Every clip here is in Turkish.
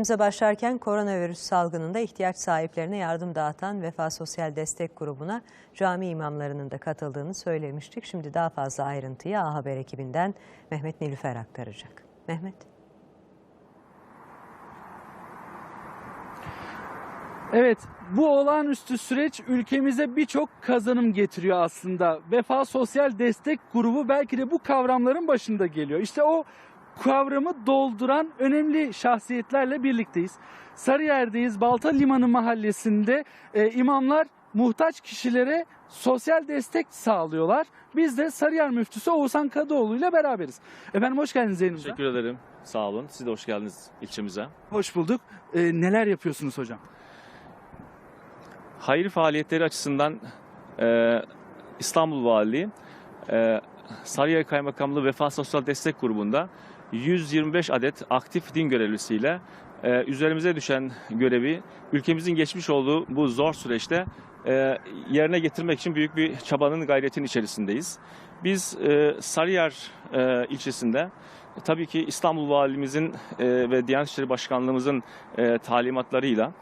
Bize başlarken koronavirüs salgınında ihtiyaç sahiplerine yardım dağıtan Vefa Sosyal Destek Grubu'na cami imamlarının da katıldığını söylemiştik. Şimdi daha fazla ayrıntıyı A Haber ekibinden Mehmet Nilüfer aktaracak. Mehmet. Evet, bu olağanüstü süreç ülkemize birçok kazanım getiriyor aslında. Vefa Sosyal Destek Grubu belki de bu kavramların başında geliyor. İşte o kavramı dolduran önemli şahsiyetlerle birlikteyiz. Sarıyer'deyiz, Balta Limanı mahallesinde e, imamlar muhtaç kişilere sosyal destek sağlıyorlar. Biz de Sarıyer Müftüsü Oğuzhan Kadıoğlu ile beraberiz. Efendim hoş geldiniz yayınımıza. Teşekkür ederim. Sağ olun. Siz de hoş geldiniz ilçemize. Hoş bulduk. E, neler yapıyorsunuz hocam? Hayır faaliyetleri açısından e, İstanbul Valiliği e, Sarıyer Kaymakamlığı Vefa Sosyal Destek Grubu'nda 125 adet aktif din görevlisiyle e, üzerimize düşen görevi ülkemizin geçmiş olduğu bu zor süreçte e, yerine getirmek için büyük bir çabanın gayretin içerisindeyiz. Biz e, Sarıyer e, ilçesinde tabii ki İstanbul Valimizin e, ve Diyanet İşleri Başkanlığımızın e, talimatlarıyla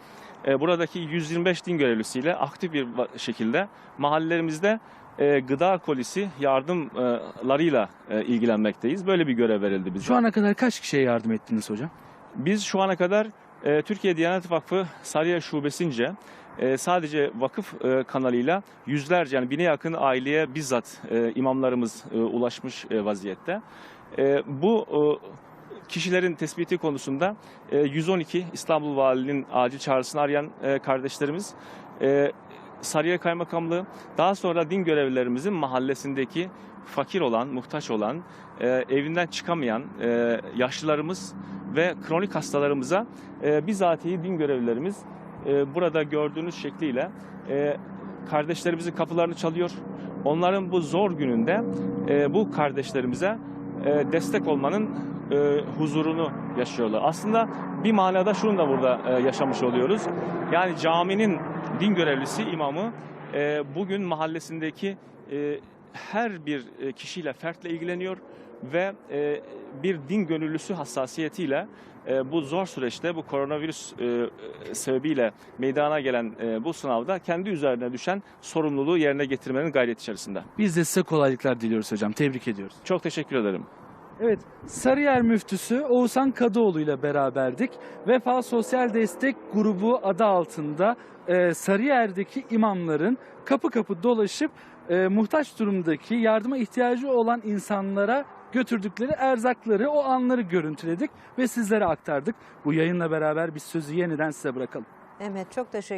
e, buradaki 125 din görevlisiyle aktif bir şekilde mahallelerimizde e, gıda kolisi yardımlarıyla e, ilgilenmekteyiz. Böyle bir görev verildi bize. Şu ana kadar kaç kişiye yardım ettiniz hocam? Biz şu ana kadar e, Türkiye Diyanet Vakfı Sarıyer Şubesince e, sadece vakıf e, kanalıyla yüzlerce yani bine yakın aileye bizzat e, imamlarımız e, ulaşmış e, vaziyette. E, bu e, kişilerin tespiti konusunda e, 112 İstanbul Valiliğinin acil çağrısını arayan e, kardeşlerimiz e, Sarıyer Kaymakamlığı daha sonra din görevlilerimizin mahallesindeki fakir olan, muhtaç olan, e, evinden çıkamayan e, yaşlılarımız ve kronik hastalarımıza e, bizatihi din görevlilerimiz e, burada gördüğünüz şekliyle e, kardeşlerimizin kapılarını çalıyor. Onların bu zor gününde e, bu kardeşlerimize e, destek olmanın e, huzurunu yaşıyorlar. Aslında bir manada şunu da burada e, yaşamış oluyoruz. Yani caminin din görevlisi imamı e, bugün mahallesindeki e, her bir e, kişiyle fertle ilgileniyor ve e, bir din gönüllüsü hassasiyetiyle e, bu zor süreçte bu koronavirüs e, sebebiyle meydana gelen e, bu sınavda kendi üzerine düşen sorumluluğu yerine getirmenin gayreti içerisinde. Biz de size kolaylıklar diliyoruz hocam. Tebrik ediyoruz. Çok teşekkür ederim. Evet, Sarıyer Müftüsü Oğuzhan Kadıoğlu ile beraberdik. Vefa Sosyal Destek Grubu adı altında e, Sarıyer'deki imamların kapı kapı dolaşıp e, muhtaç durumdaki yardıma ihtiyacı olan insanlara götürdükleri erzakları, o anları görüntüledik ve sizlere aktardık. Bu yayınla beraber biz sözü yeniden size bırakalım. Mehmet çok teşekkür